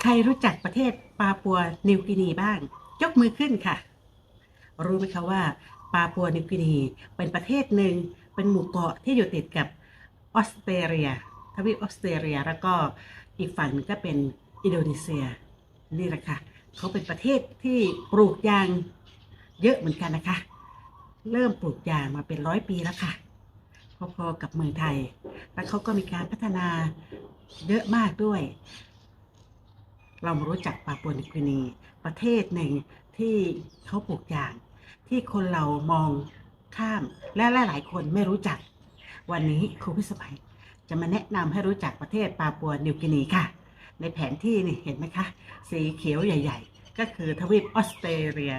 ใครรู้จักประเทศปาปัวนิวกินีบ้าง ยกมือขึ้นค่ะ รู้ไหมคะว่าปาปัวนิวกินีเป็นประเทศหนึ่งเป็นหมู่เกาะที่อยู่ติดกับออสเตรเลียทวีปออสเตรเลียแล้วก็อีกฝั่งนึงก็เป็นอินโดนีเซียนี่แหละค่ะเขาเป็นประเทศที่ปลูกยางเยอะเหมือนกันนะคะ เริ่มปลูกยางมาเป็นร้อยปีแล้วค่ะ พอๆกับเมืองไทย แล้วเขาก็มีการพัฒนาเยอะมากด้วย เรามารู้จักปาปัวนิวกินี ประเทศหนึ่งที่เขาปลูกยาง ที่คนเรามองข้ามและหลายๆคนไม่รู้จัก วันนี้ครูพิสมัยจะมาแนะนำให้รู้จักประเทศปาปัวนิวกินีค่ะ ในแผนที่นี่เห็นไหมคะ สีเขียวใหญ่ ๆ ก็คือทวีปออสเตรเลีย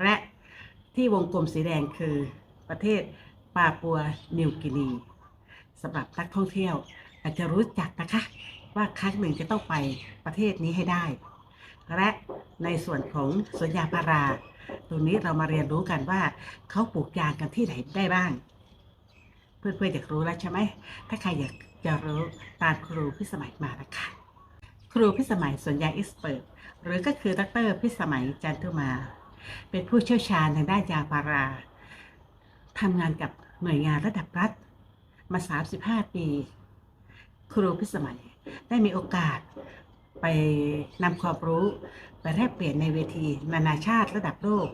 และที่วงกลมสีแดงคือประเทศปาปัวนิวกินีสำหรับนักท่องเที่ยวอาจจะรู้จักนะคะ ว่าครั้งหนึ่งจะต้องไปประเทศนี้ให้ได้ และในส่วนของสวนยางพาราตรงนี้เรามาเรียนรู้กันว่าเขาปลูกยางกันที่ไหนได้บ้าง เพื่อนๆอยากรู้แล้วใช่ไหมถ้าใครอยากจะรู้ตามครูพิสมัยมานะคะครูพิสมัยสวนยางเอ็กซ์เปิดหรือก็คือดรพิสมัยจันทุมา เป็นผู้เชี่ยวชาญทางด้านยางพาราทำงานกับหน่วยงานระดับรัฐมา 35 ปี ครูพิสมัย ได้มีโอกาสไปนำความรู้ไปแลกเปลี่ยนในเวทีนานาชาติระดับโลก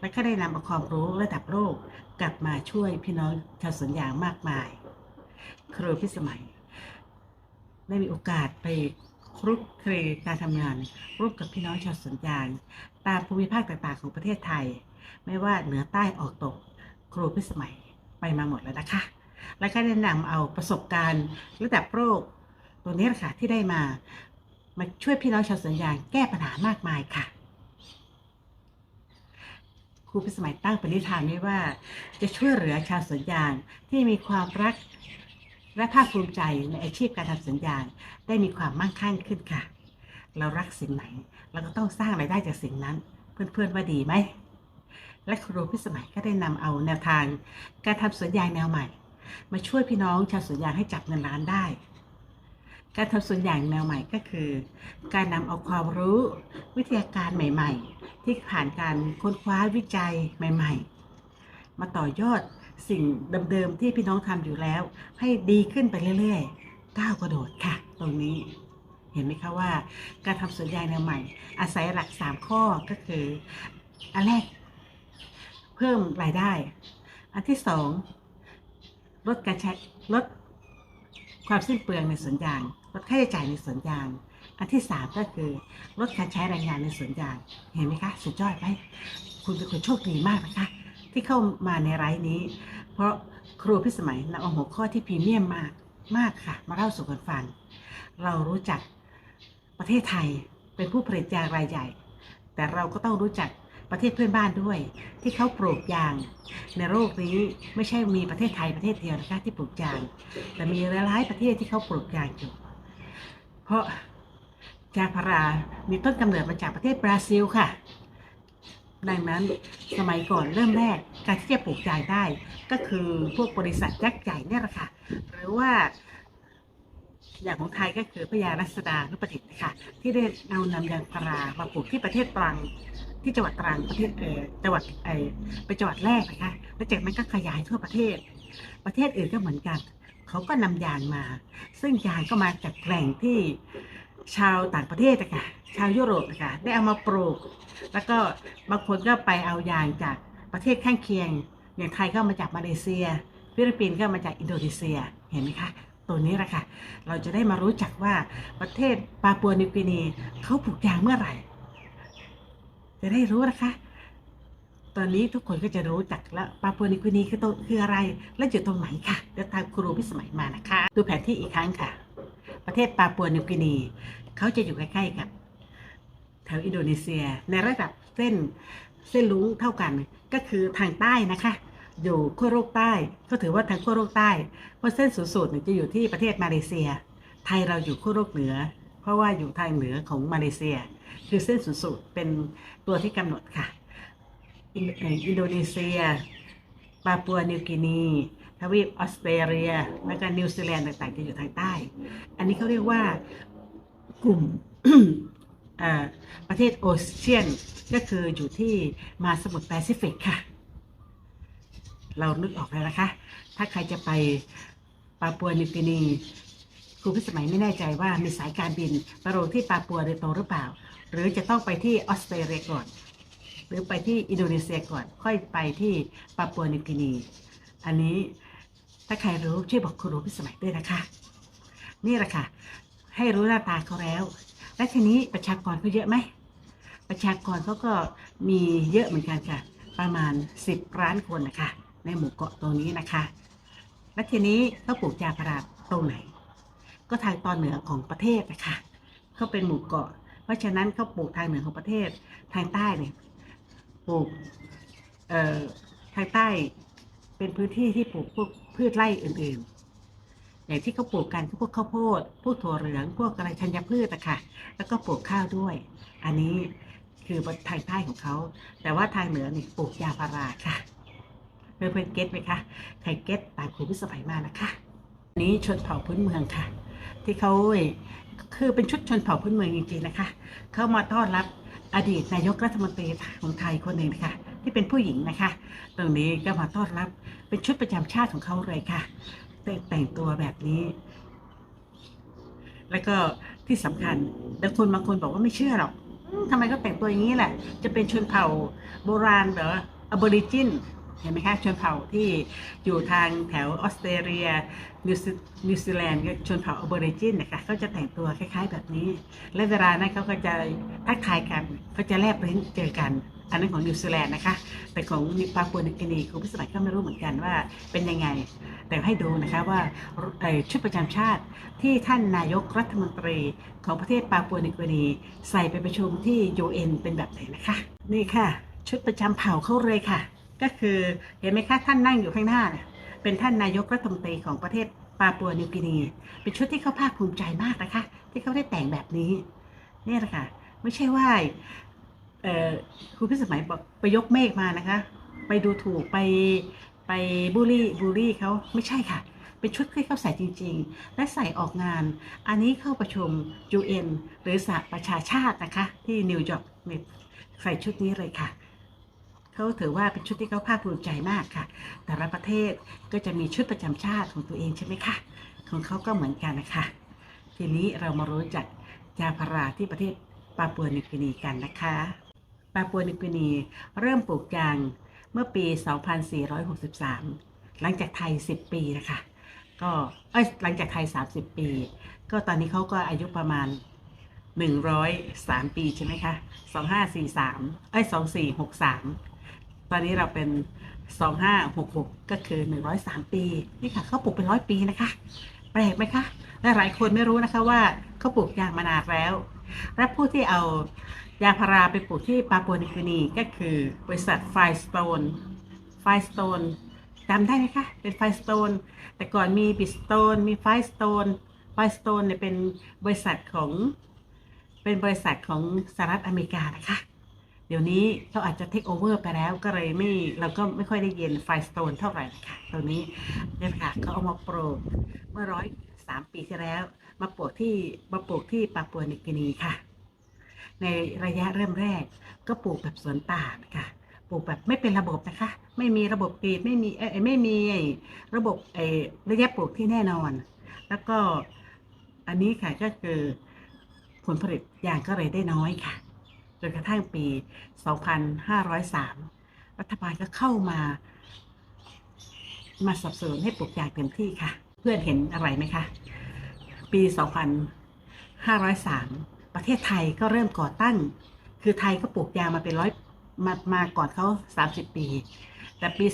และก็ได้นำเอาความรู้ระดับโลกกลับมาช่วยพี่น้องชาวสวนยางมากมาย ครูพิสมัย ได้มีโอกาสไปคลุกคลีการทำงานร่วมกับพี่น้องชาวสวนยาง ตามภูมิภาคต่างๆของประเทศไทย ไม่ว่าเหนือใต้ออกตก ครูพิสมัยไปมาหมดแล้วนะคะ และก็ได้นำเอาประสบการณ์ระดับโลก ตัวนี้แหละค่ะที่ได้มา มาช่วยพี่น้องชาวสวนยางแก้ปัญหามากมายค่ะครูพิสมัยตั้งปณิธานไว้ว่า จะช่วยเหลือชาวสวนยางที่มีความรักและภาคภูมิใจในอาชีพการทำสวนยางได้มีความมั่งคั่งขึ้นค่ะ เรารักสิ่งไหน เราก็ต้องสร้างรายได้จากสิ่งนั้น เพื่อนๆว่าดีไหมและครูพิสมัยก็ได้นำเอาแนวทาง การทำสวนยางแนวใหม่ มาช่วยพี่น้องชาวสวนยางให้จับเงินล้านได้ การทำสวนยางแนวใหม่ก็คือ การนำเอาความรู้วิทยาการใหม่ ๆ ที่ผ่านการค้นคว้าวิจัยใหม่ ๆ มาต่อยอดสิ่งเดิมๆที่พี่น้องทำอยู่แล้ว ให้ดีขึ้นไปเรื่อยๆก้าวกระโดดค่ะ ตรงนี้เห็นไหมคะว่า การทำสวนยางแนวใหม่ อาศัยหลัก 3 ข้อก็คืออันแรกเพิ่มรายได้ อันที่สองลดการใช้ลดความสิ้นเปลืองในสวนยาง ลดค่าใช้จ่ายในสวนยาง อันที่สามก็คือลดการใช้แรงงานในสวนยาง เห็นไหมคะ สุดยอดไหมคุณเป็นคนโชคดีมากนะคะ ที่เข้ามาในไลฟ์นี้ เพราะครูพิสมัยนำเอาหัวข้อที่พรีเมียมมากมากค่ะ มาเล่าสู่กันฟัง เรารู้จักประเทศไทยเป็นผู้ผลิตยางรายใหญ่ แต่เราก็ต้องรู้จักประเทศเพื่อนบ้านด้วย ที่เขาปลูกยาง ในโลกนี้ไม่ใช่มีประเทศไทยประเทศเดียวนะคะที่ปลูกยาง แต่มีหลายประเทศที่เขาปลูกยางอยู่ เพราะยางพารา มีต้นกำเนิดมาจากประเทศบราซิลค่ะ ดังนั้นสมัยก่อนเริ่มแรกการที่จะปลูกยางได้ ก็คือพวกบริษัทยักษ์ใหญ่เนี่ยแหละค่ะ หรือว่าอย่างของไทยก็คือพญารัศดานุประดิษฐ์นะคะที่ได้เอานำยางพารามาปลูกที่ประเทศตรังที่จังหวัดตรังประเทศเออจังหวัดเออเป็นจังหวัดแรกนะคะแล้วจากนั้นก็ขยายทั่วประเทศ ประเทศอื่นก็เหมือนกัน เขาก็นำยางมา ซึ่งยางก็มาจากแหล่งที่ชาวต่างประเทศนะคะชาวยุโรปนะคะได้เอามาปลูก แล้วก็บางคนก็ไปเอายางจากประเทศข้างเคียง อย่างไทยก็เอามาจากมาเลเซีย ฟิลิปปินส์ก็มาจากอินโดนีเซียเห็นไหมคะตัวนี้แหละค่ะเราจะได้มารู้จักว่าประเทศปาปัวนิวกินีเขาปลูกยางเมื่อไหร่ จะได้รู้นะคะ ตอนนี้ทุกคนก็จะรู้จักแล้วปาปัวนิวกินีคือตัวคืออะไร และอยู่ตรงไหนค่ะเดี๋ยวตามครูพิสมัยมานะคะ ดูแผนที่อีกครั้งค่ะ ประเทศปาปัวนิวกินีเขาจะอยู่ใกล้ๆกับแถวอินโดนีเซีย ในระดับเส้นเส้นลุงเท่ากัน ก็คือทางใต้นะคะ อยู่ขั้วโลกใต้ก็ถือว่าทางขั้วโลกใต้เพราะเส้นสูงสุดจะอยู่ที่ประเทศมาเลเซีย ไทยเราอยู่ขั้วโลกเหนือ เพราะว่าอยู่ทางเหนือของมาเลเซีย คือเส้นสูงสุดเป็นตัวที่กำหนดค่ะ อินเอ่ออินโดนีเซีย ปาปัวนิวกินี ทวีปออสเตรเลีย และก็นิวซีแลนด์ต่างๆจะอยู่ทางใต้ อันนี้เขาเรียกว่ากลุ่มประเทศโอเชียนก็คืออยู่ที่มาสมุทรแปซิฟิกค่ะ เรานึกออกแล้วนะคะ ถ้าใครจะไปปาปัวนิวกินีครูพิสมัยไม่แน่ใจว่ามีสายการบินไปลงที่ปาปัวโดยตรงหรือเปล่า หรือจะต้องไปที่ออสเตรเลียก่อน หรือไปที่อินโดนีเซียก่อน ค่อยไปที่ปาปัวนิวกินี อันนี้ถ้าใครรู้ช่วยบอกครูพิสมัยด้วยนะคะ นี่แหละค่ะ ให้รู้หน้าตาเขาแล้ว และทีนี้ประชากรเขาเยอะไหมประชากรเขาก็มีเยอะเหมือนกันค่ะ ประมาณ 10ล้านคนนะคะ ในหมู่เกาะตรงนี้นะคะ และทีนี้เขาปลูกยาพาราตรงไหน ก็ทางตอนเหนือของประเทศนะคะเขาเป็นหมู่เกาะ เพราะฉะนั้นเขาปลูกทางเหนือของประเทศทางใต้เนี่ย ลูกเอ่อทางใต้เป็นพื้นที่ที่ปลูกพวกพืชไร่อื่นๆ อย่างที่เขาปลูกกันก็พวกข้าวโพด พวกถั่วเหลือง พวกอะไรธัญพืชอะค่ะ แล้วก็ปลูกข้าวด้วย อันนี้คือทางใต้ของเขา แต่ว่าทางเหนือนี่ปลูกยาพาราค่ะเพื่อนๆเก็ตไหมคะ ใครเก็ตตามครูพิสมัยมานะคะอันนี้ชนเผ่าพื้นเมืองค่ะ ที่เขาคือเป็นชุดชนเผ่าพื้นเมืองจริงๆนะคะ เข้ามาต้อนรับ อดีตนายกรัฐมนตรีของไทยคนหนึ่งนะคะที่เป็นผู้หญิงนะคะ ตรงนี้ก็มาต้อนรับเป็นชุดประจำชาติของเขาเลยค่ะแต่งแต่งตัวแบบนี้ แล้วก็ที่สำคัญแต่คนบางคนบอกว่าไม่เชื่อหรอกทำไมก็แต่งตัวอย่างนี้แหละ จะเป็นชนเผ่าโบราณเหรออบอริจิน เห็นไหมคะชนเผ่าที่อยู่ทางแถวออสเตรเลียนิวซีแลนด์ชนเผ่าออเบอริจินนะคะเขาจะแต่งตัวคล้าย ๆ แบบนี้ และเวลานั้นเขาก็จะทักทายกันเขาจะแลบลิ้นเจอกัน อันนั้นของนิวซีแลนด์นะคะ แต่ของปาปัวนิวกินีคุณพิสมัยก็ไม่รู้เหมือนกันว่าเป็นยังไง แต่ให้ดูนะคะว่าชุดประจำชาติที่ท่านนายกรัฐมนตรีของประเทศปาปัวนิวกินีใส่ไปประชุมที่ UN เป็นแบบไหนนะคะ นี่ค่ะ ชุดประจำเผ่าเขาเลยค่ะ ก็คือเห็นไหมคะท่านนั่งอยู่ข้างหน้าเนี่ยเป็นท่านนายกรัฐมนตรีของประเทศปาปัวนิวกินี เป็นชุดที่เขาภาคภูมิใจมากนะคะ ที่เขาได้แต่งแบบนี้นี่แหละค่ะไม่ใช่ว่าเออครูพิสมัยบอกไปยกเมฆมานะคะ ไปดูถูกไปไปบูลลี่บูลลี่เขาไม่ใช่ค่ะ เป็นชุดที่เขาใส่จริง ๆ และใส่ออกงาน อันนี้เข้าประชุม UN หรือสหประชาชาตินะคะ ที่นิวยอร์กใส่ชุดนี้เลยค่ะ เขาถือว่าเป็นชุดที่เขาภาคภูมิใจมากค่ะ แต่ละประเทศก็จะมีชุดประจำชาติของตัวเองใช่ไหมคะของเขาก็เหมือนกันนะคะ ทีนี้เรามารู้จักยาพาราที่ประเทศปาปัวนิวกินีกันนะคะปาปัวนิวกินีเริ่มปลูกยางเมื่อปี 2463 หลังจากไทย 10 ปีนะคะ ก็เอ้ยหลังจากไทย 30 ปี ก็ตอนนี้เขาก็อายุประมาณ 103 ปีใช่ไหมคะ 2543 เอ้ย 2463 ตอนนี้เราเป็น 2566 ก็คือ 103 ปี นี่ค่ะเขาปลูกเป็นร้อยปีนะคะ แปลกไหมคะและหลายคนไม่รู้นะคะว่าเขาปลูกยางมานานแล้ว และผู้ที่เอายางพาราไปปลูกที่ปาปัวนิวกินีก็คือบริษัทไฟสโตนไฟสโตนจำได้ไหมคะ เป็นไฟสโตนแต่ก่อนมีบิสโตนมีไฟสโตนไฟสโตนเนี่ยเป็นบริษัทของเป็นบริษัทของสหรัฐอเมริกานะคะ เดี๋ยวนี้เขาอาจจะเทคโอเวอร์ไปแล้วก็เลยไม่เราก็ไม่ค่อยได้เยินไฟสโตนเท่าไหร่นะคะตรงนี้เนี่ยค่ะเขาเอามาปลูกเมื่อร้อยสามปีที่แล้ว มาปลูกที่มาปลูกที่ปาปัวนิกินีค่ะ ในระยะเริ่มแรกก็ปลูกแบบสวนป่านะคะปลูกแบบไม่เป็นระบบนะคะ ไม่มีระบบกรีดไม่มีเอ้ไม่มีระบบไอ้ระยะปลูกที่แน่นอน แล้วก็อันนี้ค่ะก็คือผลผลิตยางก็เลยได้น้อยค่ะ จนกระทั่งปี 2503 รัฐบาลก็เข้ามา มาสนับสนุนให้ปลูกยางเต็มที่ค่ะ เพื่อนเห็นอะไรไหมคะ ปี 2503 ประเทศไทยก็เริ่มก่อตั้ง คือไทยก็ปลูกยางมาเป็นร้อยมามาก่อนเขา 30 ปี แต่ปี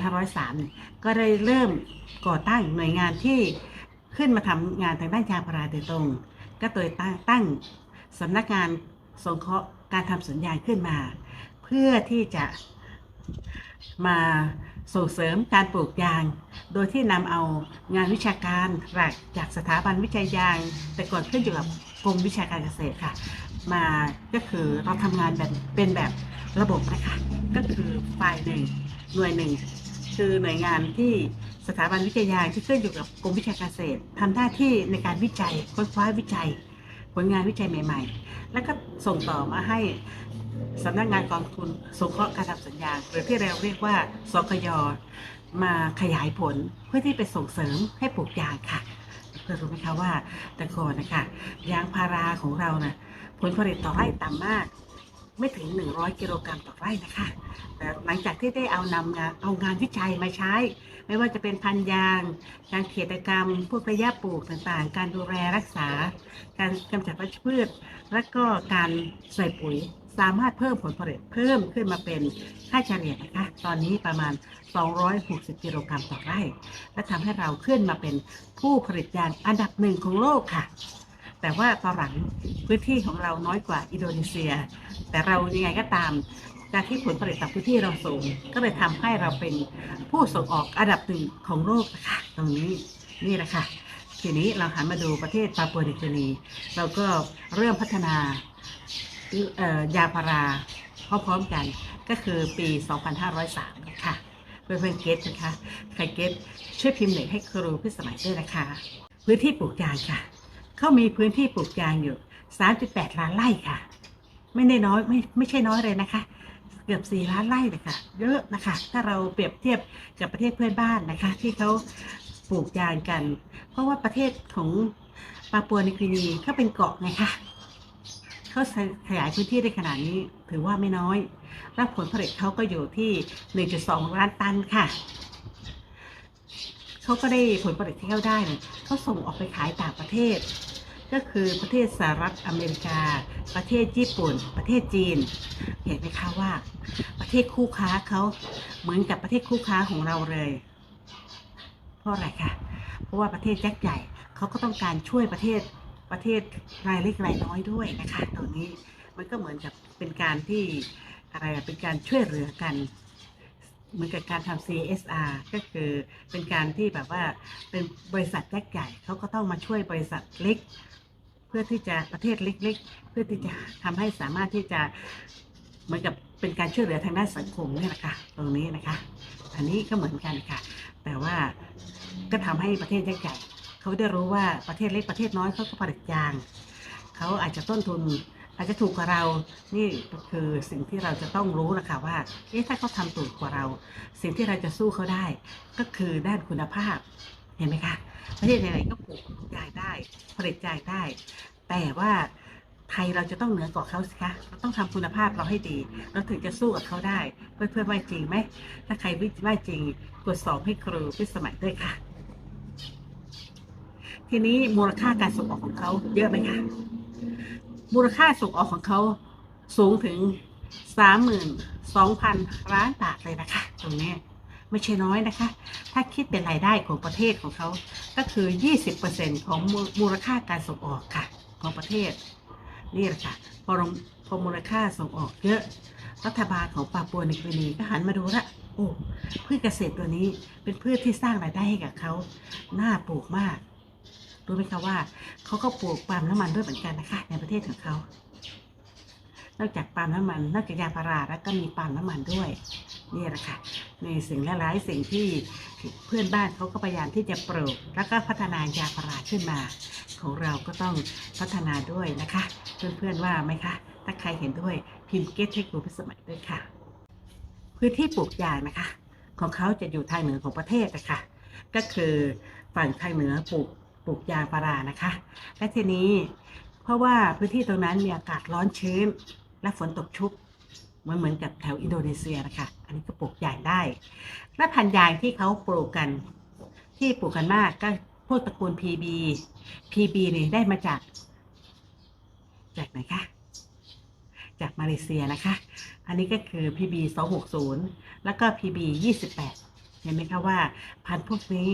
2503เนี่ยก็ได้เริ่มก่อตั้งหน่วยงานที่ขึ้นมาทำงานทางด้านยางพาราโดยตรง ก็โดยตั้งตั้งสำนักงานสงเคราะห์ การทำสวนยาขึ้นมา เพื่อที่จะมาส่งเสริมการปลูกยาง โดยที่นำเอางานวิชาการหลักจากสถาบันวิจัยยาง แต่ก่อนขึ้นอยู่กับกรมวิชาการเกษตรค่ะ มาก็คือเราทำงานแบบเป็นแบบระบบนะคะ ก็คือฝ่ายหนึ่งหน่วยหนึ่งคือหน่วยงานที่สถาบันวิจัยยางที่ขึ้นอยู่กับกรมวิชาการเกษตรทำหน้าที่ในการวิจัยค้นคว้าวิจัย ลงานวิจัยใหม่ ๆ แล้วก็ส่งต่อมาให้สำนักงานกองทุนสงเคราะห์การทำสัญญาหรือที่เราเรียกว่าสกยมาขยายผลเพื่อที่ไปส่งเสริมให้ปลูกยางค่ะเพื่อรู้ไหมคะว่าแต่ก่อนนะคะยางพาราของเรานะผลผลิตต่อไร่ต่ำมาก ไม่ถึง 100 กิโลกรัมต่อไร่นะคะแต่หลังจากที่ได้เอานำงานเอางานวิจัยมาใช้ ไม่ว่าจะเป็นพันยาง การเขตกรรมพวกระยะปลูกต่างๆ การดูแลรักษา การกำจัดวัชพืช และก็การใส่ปุ๋ยสามารถเพิ่มผลผลิตเพิ่มขึ้นมาเป็นค่าเฉลี่ยนะคะ ตอนนี้ประมาณ 260 กิโลกรัมต่อไร่ และทำให้เราขึ้นมาเป็นผู้ผลิตยางอันดับหนึ่งของโลกค่ะ แต่ว่าตอนหลังพื้นที่ของเราน้อยกว่าอินโดนีเซีย แต่เรายังไงก็ตาม การที่ผลผลิตจากพื้นที่เราสูงก็เลยทำให้เราเป็นผู้ส่งออกอันดับหนึ่งของโลกนะคะตรงนี้นี่แหละค่ะทีนี้เราหันมาดูประเทศปาปัวนิวกินีเราก็เริ่มพัฒนายาพาราพร้อมๆกันก็คือปี 2503นะคะเพื่อนๆเกตนะคะใครเกตช่วยพิมพ์หนึ่งให้ครูพิสมัยด้วยนะคะ พื้นที่ปลูกยางค่ะเขามีพื้นที่ปลูกยางอยู่ 3.8 ล้านไร่ค่ะ ไม่ได้น้อยไม่ไม่ใช่น้อยเลยนะคะ เกือบ 4 ล้านไร่เลยค่ะ เยอะนะคะ ถ้าเราเปรียบเทียบกับประเทศเพื่อนบ้านนะคะ ที่เขาปลูกยางกัน เพราะว่าประเทศของปาปัวนิกินีเขาเป็นเกาะไงคะเขาขยายพื้นที่ได้ขนาดนี้ถือว่าไม่น้อย และผลผลิตเขาก็อยู่ที่ 1.2 ล้านตันค่ะเขาก็ได้ผลผลิตที่เขาได้เนี่ยเขาส่งออกไปขายต่างประเทศ ก็คือประเทศสหรัฐอเมริกา ประเทศญี่ปุ่น ประเทศจีน เห็นไหมคะว่า ประเทศคู่ค้าเขาเหมือนกับประเทศคู่ค้าของเราเลย เพราะอะไรคะเพราะว่าประเทศยักษ์ใหญ่เขาก็ต้องการช่วยประเทศประเทศรายเล็กรายน้อยด้วยนะคะตรงนี้มันก็เหมือนกับเป็นการที่อะไรเป็นการช่วยเหลือกันเหมือนกับการทำ CSR ก็คือเป็นการที่แบบว่าเป็นบริษัทยักษ์ใหญ่เขาก็ต้องมาช่วยบริษัทเล็ก เพื่อที่จะประเทศเล็ก ๆ เพื่อที่จะทำให้สามารถที่จะเหมือนกับเป็นการช่วยเหลือทางด้านสังคมเนี่ยแหละค่ะตรงนี้นะคะ อันนี้ก็เหมือนกันค่ะ แต่ว่าก็ทำให้ประเทศยักษ์ใหญ่เขาได้รู้ว่าประเทศเล็กประเทศน้อยเขาก็ผลิตยางเขาอาจจะต้นทุนอาจจะถูกกว่าเรา นี่ก็คือสิ่งที่เราจะต้องรู้นะคะว่า เอ๊ะ ถ้าเขาทำถูกกว่าเรา สิ่งที่เราจะสู้เขาได้ ก็คือด้านคุณภาพ เห็นไหมคะ ประเทศไหนๆก็ปลูกยางได้ผลิตยางได้ แต่ว่าไทยเราจะต้องเหนือกว่าเขาสิคะเราต้องทำคุณภาพเราให้ดี เราถึงจะสู้กับเขาได้ เพื่อนๆว่าจริงไหม ถ้าใครว่าจริงกดสอบให้ครูพิสมัยด้วยค่ะ ทีนี้มูลค่าการส่งออกของเขาเยอะไหมคะ มูลค่าส่งออกของเขาสูงถึง32,000ล้านบาทเลยนะคะ ตรงนี้ ไม่ใช่น้อยนะคะ ถ้าคิดเป็นรายได้ของประเทศของเขาก็คือ 20%ของมูลค่าการส่งออกค่ะ ของประเทศ นี่แหละค่ะพอพอมูลค่าส่งออกเยอะรัฐบาลของปาปัวนิวกินีก็หันมาดูละโอ้พืชเกษตรตัวนี้เป็นพืชที่สร้างรายได้ให้กับเขาน่าปลูกมากรู้ไหมคะว่าเขาก็ปลูกปาล์มน้ำมันด้วยเหมือนกันนะคะ ในประเทศของเขานอกจากปาล์มน้ำมัน นอกจากยางพาราแล้วก็มีปาล์มน้ำมันด้วย นี่แหละค่ะในสิ่งหลายๆสิ่งที่เพื่อนบ้านเขาก็พยายามที่จะปลูกแล้วก็พัฒนายาพาราขึ้นมา ของเราก็ต้องพัฒนาด้วยนะคะ เพื่อนๆว่าไหมคะถ้าใครเห็นด้วยพิมพ์เกตให้ครูพิสมัยด้วยค่ะ พื้นที่ปลูกยางนะคะ ของเขาจะอยู่ทางเหนือของประเทศนะคะก็คือฝั่งทางเหนือปลูกปลูกยางพารานะคะ และทีนี้เพราะว่าพื้นที่ตรงนั้นมีอากาศร้อนชื้น และฝนตกชุกเหมือนเหมือนกับแถวอินโดนีเซียนะคะ อันนี้ก็ปลูกยางได้และพันยางที่เขาปลูกกันที่ปลูกกันมากก็พวกตระกูล PB PB นี่ได้มาจาก จากไหนคะจากมาเลเซียนะคะ อันนี้ก็คือ PB 260 แล้วก็ PB 28 เห็นไหมคะว่าพันธุ์พวกนี้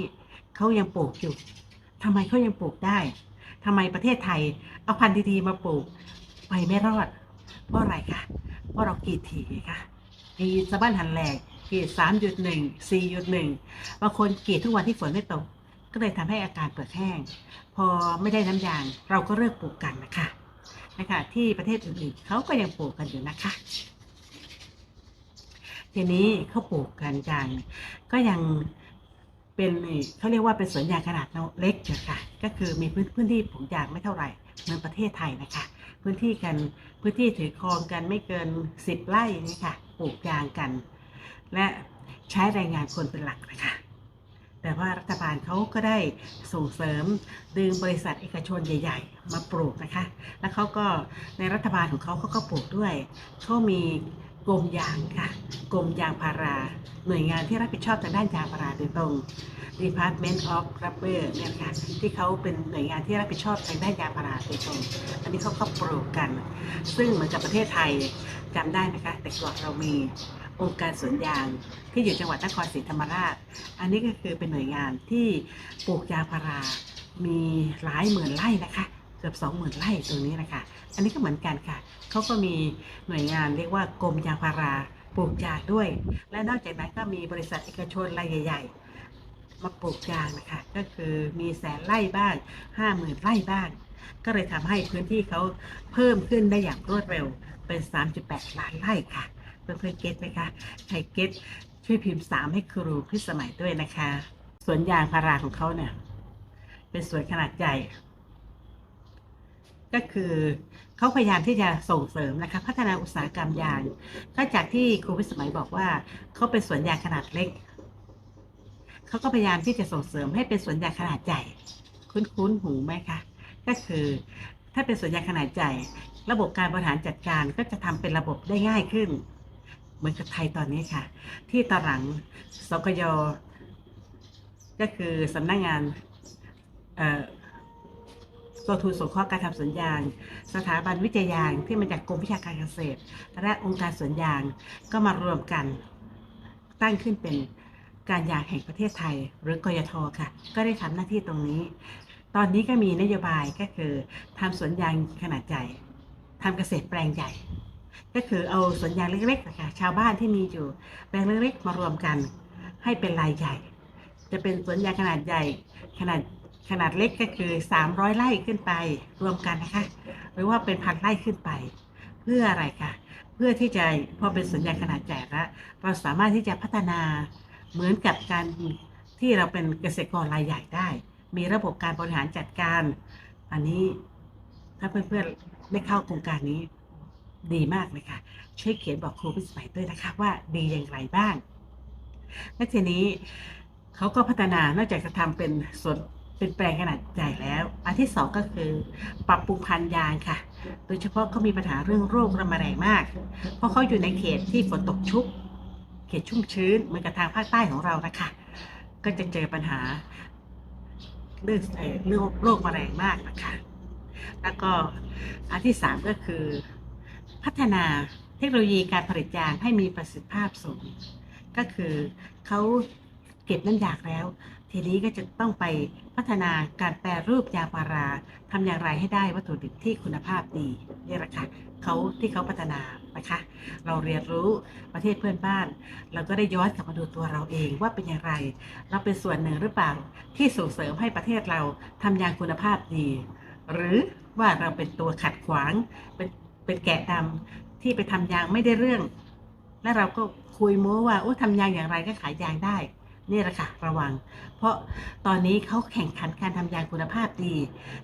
เขายังปลูกอยู่ทำไมเขายังปลูกได้ทำไมประเทศไทยเอาพันธุ์ดีๆมาปลูกไปไม่รอด เพราะอะไรคะ เพราะเรากีดถี่ไงคะ กรีสะบั้นหันแหลกกรีด3.1 4.1บางคนเกรีดทุกวันที่ฝนไม่ตก ก็เลยทำให้อาการเปลือกแห้ง พอไม่ได้น้ำยางเราก็เลิกปลูกกันนะคะนะคะที่ประเทศอื่นๆเขาก็ยังปลูกกันอยู่นะคะ ทีนี้เขาปลูกกันยางก็ยังเป็นเขาเรียกว่าเป็นสวนยางขนาดเล็กเฉยค่ะก็คือมีพื้นพื้นที่ปลูกยางไม่เท่าไหร่เหมือนประเทศไทยนะคะ พื้นที่กันพื้นที่ถือครองกันไม่เกิน10ไร่นี่ค่ะ ปลูกยางกัน และใช้แรงงานคนเป็นหลักนะคะแต่ว่ารัฐบาลเขาก็ได้ส่งเสริมดึงบริษัทเอกชนใหญ่ ๆ มาปลูกนะคะ แล้วเขาก็ในรัฐบาลของเขาเขาก็ปลูกด้วยเขามีกรมยางค่ะกรมยางพารา หน่วยงานที่รับผิดชอบทางด้านยางพาราโดยตรง Department of Rubber เนี่ยค่ะที่เขาเป็นหน่วยงานที่รับผิดชอบทางด้านยางพาราโดยตรง อันนี้เขาก็ปลูกกัน ซึ่งเหมือนกับประเทศไทย จำได้นะคะ แต่ก่อนเรามีองค์การสวนยางที่อยู่จังหวัดนครศรีธรรมราช อันนี้ก็คือเป็นหน่วยงานที่ปลูกยางพารา มีหลายหมื่นไร่นะคะเกือบสองหมื่นไร่ตรงนี้นะคะ อันนี้ก็เหมือนกันค่ะ เขาก็มีหน่วยงานเรียกว่ากรมยางพาราปลูกยางด้วย และนอกจากนั้นก็มีบริษัทเอกชนรายใหญ่ๆ มาปลูกยางนะคะ ก็คือมีแสนไร่บ้างห้าหมื่นไร่บ้าง ก็เลยทำให้พื้นที่เขาเพิ่มขึ้นได้อย่างรวดเร็ว เป็น 3.8 ล้านไร่ค่ะ เพื่อนๆเก็ตไหมคะใครเก็ตช่วยพิมพ์ 3 ให้ครูพิสมัยด้วยนะคะ สวนยางพาราของเขาเนี่ย เป็นสวนขนาดใหญ่ ก็คือเขาพยายามที่จะส่งเสริมนะคะ พัฒนาอุตสาหกรรมยางก็จากที่ครูพิสมัยบอกว่าเขาเป็นสวนยางขนาดเล็กเขาก็พยายามที่จะส่งเสริมให้เป็นสวนยางขนาดใหญ่ คุ้นๆหูไหมคะก็คือถ้าเป็นสวนยางขนาดใหญ่ ระบบการบริหารจัดการก็จะทำเป็นระบบได้ง่ายขึ้น เหมือนกับไทยตอนนี้ค่ะ ที่ตอนหลังสกยก็คือสำนักงงานเอ่อกองทุนสงเคราะห์การทำสวนยาง สถาบันวิจัยยางที่มาจากกรมวิชาการเกษตร และองค์การสวนยางก็มารวมกันตั้งขึ้นเป็นการยางแห่งประเทศไทย หรือกยทค่ะ ก็ได้ทำหน้าที่ตรงนี้ ตอนนี้ก็มีนโยบายก็คือทำสวนยางขนาดใหญ่ ทำเกษตรแปลงใหญ่ ก็คือเอาสวนยางเล็กๆนะคะชาวบ้านที่มีอยู่แปลงเล็กๆมารวมกัน ให้เป็นรายใหญ่ จะเป็นสวนยางขนาดใหญ่ขนาดขนาดเล็กก็คือ 300ไร่ขึ้นไปรวมกันนะคะ หรือว่าเป็นพันไร่ขึ้นไป เพื่ออะไรคะเพื่อที่จะพอเป็นสวนยางขนาดใหญ่แล้วเราสามารถที่จะพัฒนาเหมือนกับการที่เราเป็นเกษตรกรรายใหญ่ได้ มีระบบการบริหารจัดการ อันนี้ถ้าเพื่อนๆ ได้เข้าโครงการนี้ดีมากเลยค่ะ ช่วยเขียนบอกครูพิสมัยด้วยนะคะ ว่าดีอย่างไรบ้าง และทีนี้เขาก็พัฒนานอกจากจะทำเป็นสวนเป็นแปลงขนาดใหญ่แล้ว อันที่สองก็คือ ปรับปรุงพันธุ์ยางค่ะ โดยเฉพาะเขามีปัญหาเรื่องโรคระมาแรงมาก เพราะเขาอยู่ในเขตที่ฝนตกชุก เขตชุ่มชื้นเหมือนกับทางภาคใต้ของเรานะคะ ก็จะเจอปัญหาเรื่องเรื่องโรคแมลงมากนะคะ แล้วก็อันที่สามก็คือ พัฒนาเทคโนโลยีการผลิตยางให้มีประสิทธิภาพสูง ก็คือเขาเก็บน้ำยางแล้ว ทีนี้ก็จะต้องไปพัฒนาการแปรรูปยางพาราทำอย่างไรให้ได้วัตถุดิบที่คุณภาพดีนี่แหละค่ะเขาที่เขาพัฒนานะคะ เราเรียนรู้ประเทศเพื่อนบ้าน เราก็ได้ย้อนกลับมาดูตัวเราเองว่าเป็นอย่างไร เราเป็นส่วนหนึ่งหรือเปล่าที่ส่งเสริมให้ประเทศเราทำยางคุณภาพดี หรือว่าเราเป็นตัวขัดขวาง เป็นเป็นแกะดำที่ไปทำยางไม่ได้เรื่อง และเราก็คุยโม้ว่าโอ้ทำยางอย่างไรก็ขายยางได้นี่แหละค่ะระวัง เพราะตอนนี้เขาแข่งขันการทำยางคุณภาพดี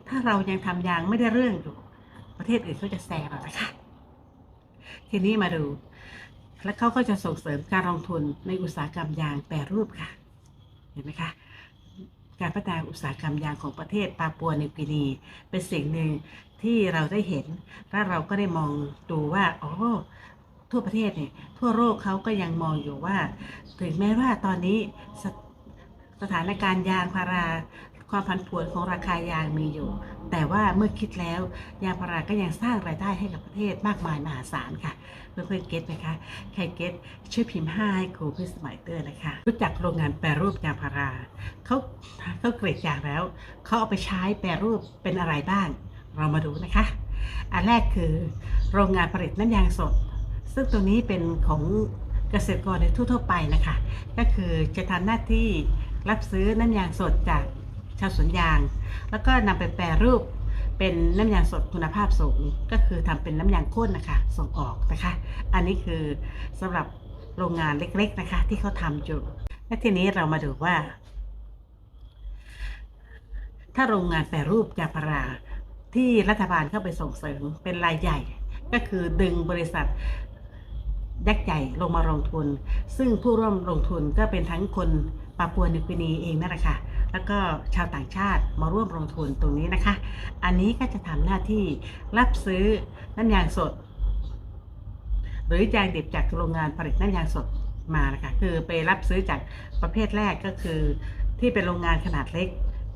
ถ้าเรายังทำยางไม่ได้เรื่องอยู่ ประเทศอื่นเขาจะแซงเรานะคะทีนี้มาดู แล้วเขาก็จะส่งเสริมการลงทุนในอุตสาหกรรมยางแปรรูปค่ะ เห็นไหมคะ การพัฒนาอุตสาหกรรมยางของประเทศปาปัวนิวกินี เป็นสิ่งหนึ่งที่เราได้เห็น และเราก็ได้มองดูว่าอ๋อทั่วประเทศเนี่ยทั่วโลกเขาก็ยังมองอยู่ว่า ถึงแม้ว่าตอนนี้สสถานการณ์ยางพารา ความผันผวนของราคายางมีอยู่ แต่ว่าเมื่อคิดแล้ว ยางพาราก็ยังสร้างรายได้ให้กับประเทศมากมายมหาศาลค่ะ เพื่อนๆเก็ตไหมคะ ใครเก็ตช่วยพิมพ์ห้าให้ครูพื่อสมัยเตอร์นะคะ รู้จักโรงงานแปรรูปยางพาราเขาเขาเกรดยางแล้วเขาเอาไปใช้แปรรูปเป็นอะไรบ้าง เรามาดูนะคะ อันแรกคือ โรงงานผลิตน้ำยางสด ซึ่งตรงนี้เป็นของเกษตรกรในทั่วๆไปนะคะ ก็คือจะทำหน้าที่รับซื้อน้ำยางสดจาก ชาวสวนยาง แล้วก็นำไปแปรรูปเป็นน้ำยางสดคุณภาพสูง ก็คือทำเป็นน้ำยางข้นนะคะ ส่งออกนะคะ อันนี้คือสำหรับโรงงานเล็กๆนะคะ ที่เขาทำอยู่ และทีนี้เรามาดูว่า ถ้าโรงงานแปรรูปยางพาราที่รัฐบาลเข้าไปส่งเสริมเป็นรายใหญ่ ก็คือดึงบริษัทยักษ์ใหญ่ลงมาลงทุน ซึ่งผู้ร่วมลงทุนก็เป็นทั้งคนปาปัวนิวกินีเองนั่นแหละค่ะ แล้วก็ชาวต่างชาติมาร่วมลงทุนตรงนี้นะคะ อันนี้ก็จะทำหน้าที่รับซื้อน้ำยางสด หรือยางดิบจากโรงงานผลิตน้ำยางสดมานะคะคือไปรับซื้อจากประเภทแรกก็คือที่เป็นโรงงานขนาดเล็ก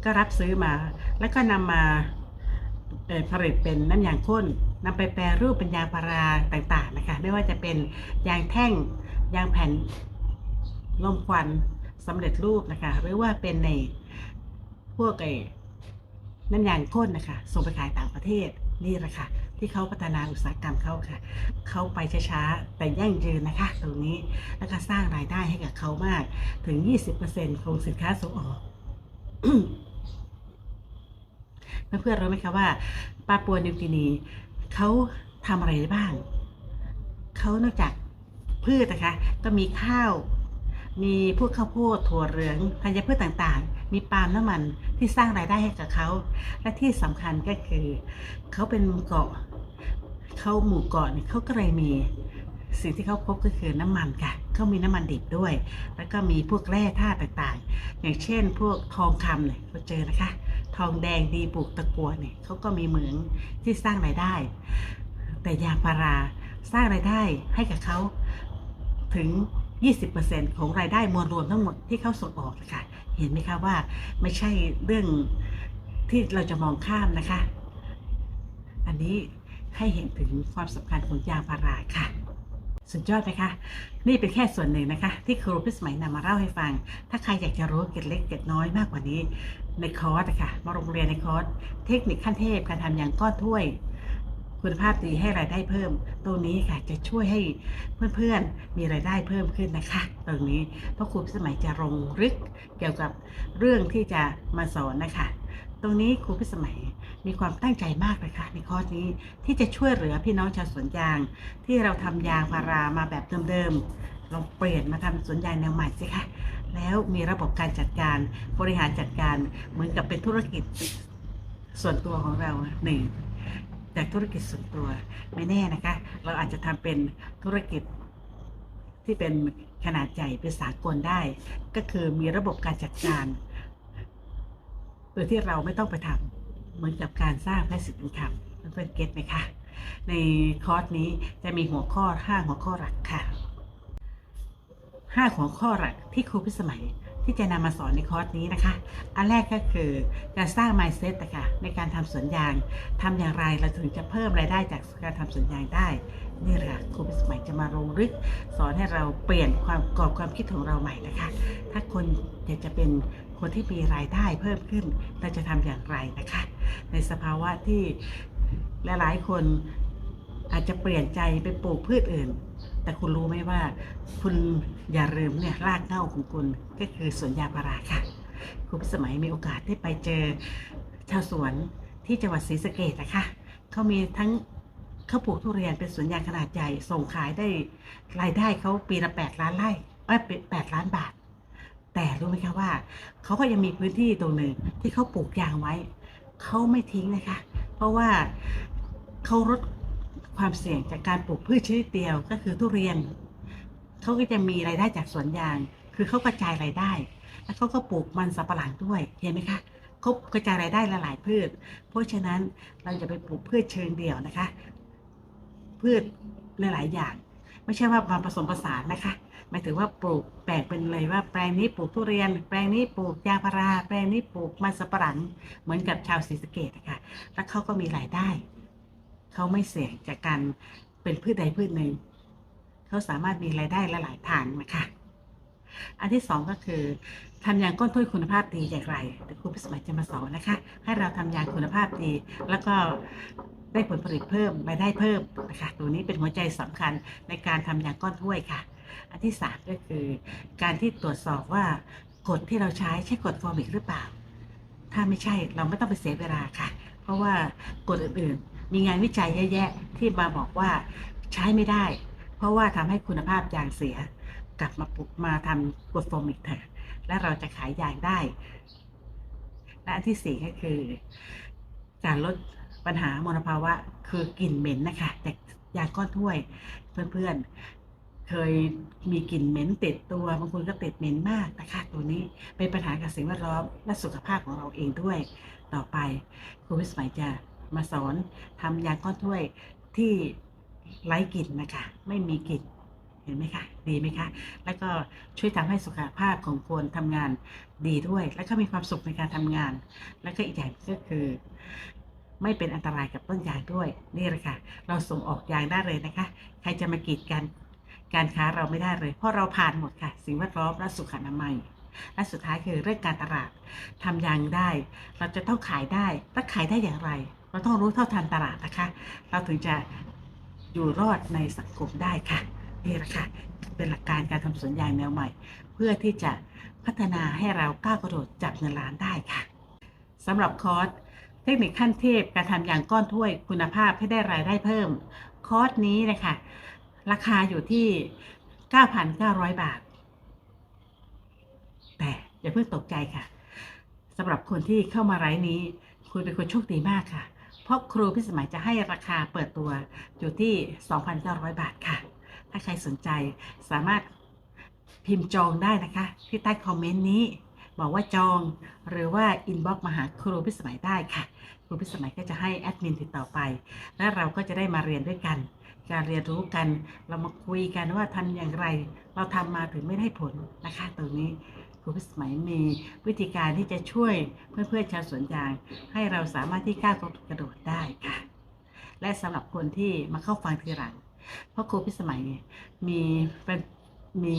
ก็รับซื้อมา แล้วก็นำมาผลิตเป็นน้ำยางข้นนำไปแปรรูปเป็นยางพาราต่างๆนะคะไม่ว่าจะเป็นยางแท่งยางแผ่นลมควันสำเร็จรูปนะคะหรือว่าเป็นใน พวกไอ้น้ำยางข้นนะคะส่งไปขายต่างประเทศนี่แหละค่ะ ที่เขาพัฒนาอุตสาหกรรมเขาค่ะ เขาไปช้าๆ แต่ยั่งยืนนะคะ ตรงนี้แล้วก็สร้างรายได้ให้กับเขามากถึง 20%ของสินค้าส่งออกเพื่อนๆรู้ไหมคะว่าปาปัวนิวกินีเขาทำอะไรได้บ้าง เขานอกจากพืชนะคะ ก็มีข้าว มีพวกข้าวโพดถั่วเหลืองธัญพืชต่างๆ มีปาล์มน้ำมันที่สร้างรายได้ให้กับเขา และที่สำคัญก็คือ เขาเป็นเกาะเขาหมู่เกาะเนี่ยเขาก็เลยมีสิ่งที่เขาพบก็คือน้ำมันค่ะ เขามีน้ำมันดิบด้วย แล้วก็มีพวกแร่ธาตุต่างๆ อย่างเช่น พวกทองคำเนี่ยเราเจอนะคะ ทองแดงดีปลูกตะกัวเนี่ยเขาก็มีเหมืองที่สร้างรายได้ แต่ยางพาราสร้างรายได้ให้กับเขาถึง 20%ของรายได้มวลรวมทั้งหมดที่เขาส่งออกนะคะ เห็นไหมคะว่าไม่ใช่เรื่องที่เราจะมองข้ามนะคะ อันนี้ให้เห็นถึงความสำคัญของยางพาราค่ะ สุดยอดไหมคะ นี่เป็นแค่ส่วนหนึ่งนะคะ ที่ครูพิสมัยนำมาเล่าให้ฟัง ถ้าใครอยากจะรู้เกร็ดเล็กเกร็ดน้อยมากกว่านี้ ในคอร์สนะคะมาโรงเรียนในคอร์สเทคนิคขั้นเทพการทำยางก้อนถ้วย คุณภาพดีให้รายได้เพิ่ม ตรงนี้ค่ะจะช่วยให้เพื่อนๆมีรายได้เพิ่มขึ้นนะคะ ตรงนี้พระครูพิสมัยจะลงลึกเกี่ยวกับเรื่องที่จะมาสอนนะคะ ตรงนี้ครูพิสมัยมีความตั้งใจมากเลยค่ะในคอร์สนี้ที่จะช่วยเหลือพี่น้องชาวสวนยาง ที่เราทำยางพารามาแบบเดิมๆลองเปลี่ยนมาทำสวนยางแนวใหม่สิคะแล้วมีระบบการจัดการบริหารจัดการเหมือนกับเป็นธุรกิจส่วนตัวของเราหนึ่ง จากธุรกิจส่วนตัวไม่แน่นะคะ เราอาจจะทำเป็นธุรกิจที่เป็นขนาดใหญ่เป็นสากลได้ ก็คือมีระบบการจัดการโดยที่เราไม่ต้องไปทำเหมือนกับการสร้างแพสซีฟอินคัมเพื่อนเก็ตไหมคะในคอร์สนี้จะมีหัวข้อห้าหัวข้อหลักค่ะห้าหัวข้อหลักที่ครูพิสมัย ที่จะนำมาสอนในคอร์สนี้นะคะ อันแรกก็คือการสร้าง mindset นะคะในการทำสวนยางทำอย่างไรเราถึงจะเพิ่มรายได้จากการทำสวนยางได้นี่แหละครูพิสมัยจะมาลงลึก สอนให้เราเปลี่ยนความกรอบความคิดของเราใหม่นะคะ ถ้าคนอยากจะเป็นคนที่มีรายได้เพิ่มขึ้นเราจะทำอย่างไรนะคะ ในสภาวะที่หลายๆคนอาจจะเปลี่ยนใจไปปลูกพืชอื่น แต่คุณรู้ไหมว่า คุณอย่าลืมเนี่ยรากเหง้าของคุณก็คือสวนยางพาราค่ะครูพิสมัยมีโอกาสได้ไปเจอชาวสวนที่จังหวัดศรีสะเกดนะคะเขามีทั้งเขาปลูกทุเรียนเป็นสวนยางขนาดใหญ่ส่งขายได้รายได้เขาปีละแปดล้านไร่เอ้ยแปดล้านบาท แต่รู้ไหมคะว่าเขาก็ยังมีพื้นที่ตรงหนึ่งที่เขาปลูกยางไว้เขาไม่ทิ้งนะคะ เพราะว่าเขาลด ความเสี่ยงจากการปลูกพืชชนิดเดียวก็คือทุเรียนเขาก็จะมีรายได้จากสวนยาง คือเขากระจายรายได้ แล้วเขาก็ปลูกมันสับปะหลังด้วยเห็นไหมคะเขากระจายรายได้หลายๆพืช เพราะฉะนั้นเราจะไปปลูกพืชเชิงเดี่ยวนะคะ พืชหลาย ๆ อย่าง ไม่ใช่ว่ามาผสมผสานนะคะหมายถึงว่าปลูกแปลกเป็นเลยว่าแปลงนี้ปลูกทุเรียน แปลงนี้ปลูกยางพารา แปลงนี้ปลูกมันสับปะหลังเหมือนกับชาวศรีสะเกดนะคะแล้วเขาก็มีรายได้ เขาไม่เสี่ยงจากการเป็นพืชใดพืชหนึ่ง เขาสามารถมีรายได้หลายทางนะคะอันที่สองก็คือทำยางก้นถ้วยคุณภาพดีอย่างไรเดี๋ยวครูพิสมัยจะมาสอนนะคะ ให้เราทำยางคุณภาพดี แล้วก็ได้ผลผลิตเพิ่มรายได้เพิ่มนะคะตัวนี้เป็นหัวใจสำคัญในการทำยางก้นถ้วยค่ะ อันที่สามก็คือ การที่ตรวจสอบว่ากฎที่เราใช้ใช่กฎฟอร์มิกหรือเปล่า ถ้าไม่ใช่เราไม่ต้องไปเสียเวลาค่ะ เพราะว่ากฎอื่นๆ มีงานวิจัยเยอะแยะที่มาบอกว่าใช้ไม่ได้ เพราะว่าทำให้คุณภาพยางเสีย กลับมาปลุกมาทำกฎฟอร์มิกเถอะและเราจะขายยางได้ และอันที่สี่ก็คือ การลดปัญหามลภาวะคือกลิ่นเหม็นนะคะจากยางก้อนถ้วยเพื่อนๆ เคยมีกลิ่นเหม็นติดตัวบางคนก็ติดเหม็นมากนะคะตัวนี้เป็นปัญหากับสิ่งแวดล้อมและสุขภาพของเราเองด้วยต่อไปครูวิสมัยจะ มาสอนทำยางก้อนถ้วยที่ไร้กลิ่นนะคะไม่มีกลิ่นเห็นไหมคะดีไหมคะแล้วก็ช่วยทำให้สุขภาพของคนทำงานดีด้วย แล้วก็มีความสุขในการทำงาน แล้วก็อีกอย่างก็คือ ไม่เป็นอันตรายกับต้นยางด้วยนี่แหละค่ะเราส่งออกยางได้เลยนะคะ ใครจะมากีดกันการค้าเราไม่ได้เลย เพราะเราผ่านหมดค่ะ สิ่งแวดล้อมและสุขอนามัยและสุดท้ายคือเรื่องการตลาดทำยางได้ เราจะต้องขายได้และขายได้อย่างไร เราต้องรู้เท่าทันตลาดนะคะ เราถึงจะอยู่รอดในสังคมได้ค่ะนี่แหละค่ะเป็นหลักการการทำสวนยางแนวใหม่ เพื่อที่จะพัฒนาให้เราก้าวกระโดดจับเงินล้านได้ค่ะสำหรับคอร์สเทคนิคขั้นเทพการทำยางก้อนถ้วยคุณภาพให้ได้รายได้เพิ่ม คอร์สนี้นะคะราคาอยู่ที่ 9,900 บาท แต่อย่าเพิ่งตกใจค่ะสำหรับคนที่เข้ามาไลฟ์นี้ คุณเป็นคนโชคดีมากค่ะ เพราะครูพิสมัยจะให้ราคาเปิดตัวอยู่ที่ 2,900 บาทค่ะ ถ้าใครสนใจสามารถพิมพ์จองได้นะคะ ที่ใต้คอมเมนต์นี้ บอกว่าจองหรือว่าอินบ็อกมาหาครูพิสมัยได้ค่ะ ครูพิสมัยก็จะให้แอดมินติดต่อไป และเราก็จะได้มาเรียนด้วยกัน การเรียนรู้กันเรามาคุยกันว่าทำอย่างไร เราทำมาถึงไม่ได้ผลนะคะตรงนี้ ครูพิสมัยมีวิธีการที่จะช่วยเพื่อนๆชาวสวนยาง ให้เราสามารถที่ก้าวกระโดดได้ค่ะ และสำหรับคนที่มาเข้าฟังทีหลัง เพราะครูพิสมัยมีแฟนมี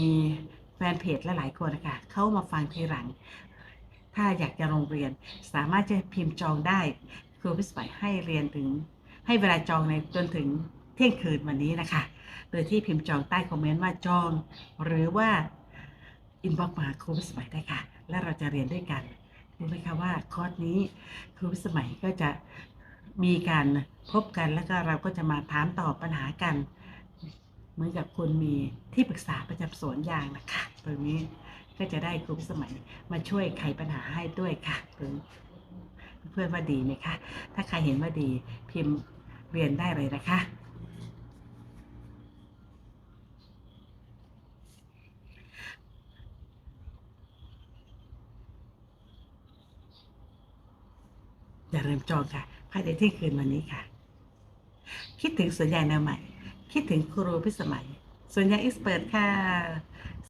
แฟนเพจหลายๆคนนะคะเข้ามาฟังทีหลัง ถ้าอยากจะลงเรียนสามารถจะพิมพ์จองได้ครูพิสมัยให้เรียนถึงให้เวลาจองในจนถึงเที่ยงคืนวันนี้นะคะ โดยที่พิมพ์จองใต้คอมเมนต์ว่าจอง หรือว่า อินบ็อกมาครูพิสมัยได้ค่ะ และเราจะเรียนด้วยกันรู้ไหมคะว่าคอร์สนี้ครูพิสมัยก็จะมีการพบกันแล้วก็เราก็จะมาถามตอบปัญหากันเหมือนกับคุณมีที่ปรึกษาประจำสวนยางนะคะตรงนี้ก็จะได้ครูพิสมัยมาช่วยไขปัญหาให้ด้วยค่ะตรงเพื่อนว่าดีไหมคะ ถ้าใครเห็นว่าดีพิมพ์เรียนได้เลยนะคะ อย่าลืมจองค่ะภายในที่คืนวันนี้ค่ะ คิดถึงสวนยางแนวใหม่ คิดถึงครูพิสมัยสวนยางอิสเปิดค่ะ